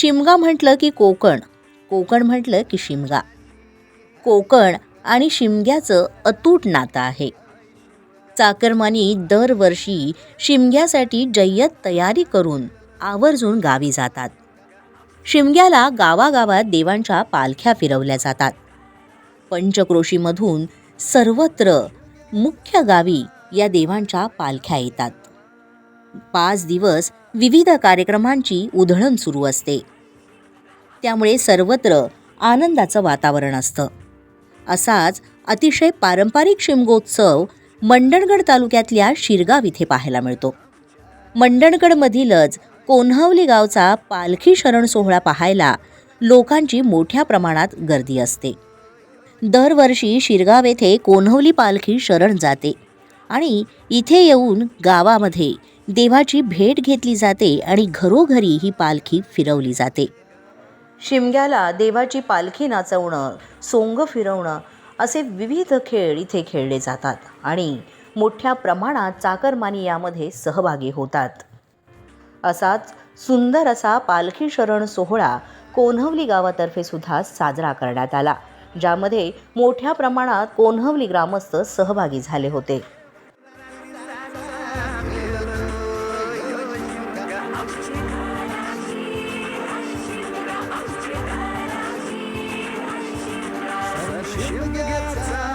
शिमगा म्हटलं की कोकण. कोकण म्हटलं की शिमगा. कोकण आणि शिमग्याचं अतूट नातं आहे. चाकरमानी दरवर्षी शिमग्यासाठी जय्यत तयारी करून आवर्जून गावी जातात. शिमग्याला गावागावात देवांच्या पालख्या फिरवल्या जातात. पंचक्रोशीमधून सर्वत्र मुख्य गावी या देवांच्या पालख्या येतात. पाच दिवस विविध कार्यक्रमांची उधळण सुरू असते. त्यामुळे सर्वत्र आनंदाचं वातावरण असतं. असाच अतिशय पारंपरिक शिमगोत्सव मंडणगड तालुक्यातल्या शिरगाव इथे पाहायला मिळतो. मंडणगडमधीलच कोन्हवली गावचा पालखी शरण सोहळा पाहायला लोकांची मोठ्या प्रमाणात गर्दी असते. दरवर्षी शिरगाव येथे कोन्हवली पालखी शरण जाते आणि इथे येऊन गावामध्ये देवाची भेट घेतली जाते आणि घरोघरी ही पालखी फिरवली जाते. शिमग्याला देवाची पालखी नाचवणं सोंग फिरवणं असे विविध खेळ इथे खेळले जातात आणि मोठ्या प्रमाणात चाकरमानी यामध्ये सहभागी होतात. असाच सुंदर असा पालखी शरण सोहळा कोन्हवली गावातर्फे सुद्धा साजरा करण्यात आला ज्यामध्ये मोठ्या प्रमाणात कोन्हवली ग्रामस्थ सहभागी झाले होते. Austria, Austria, Austria, Austria, Austria,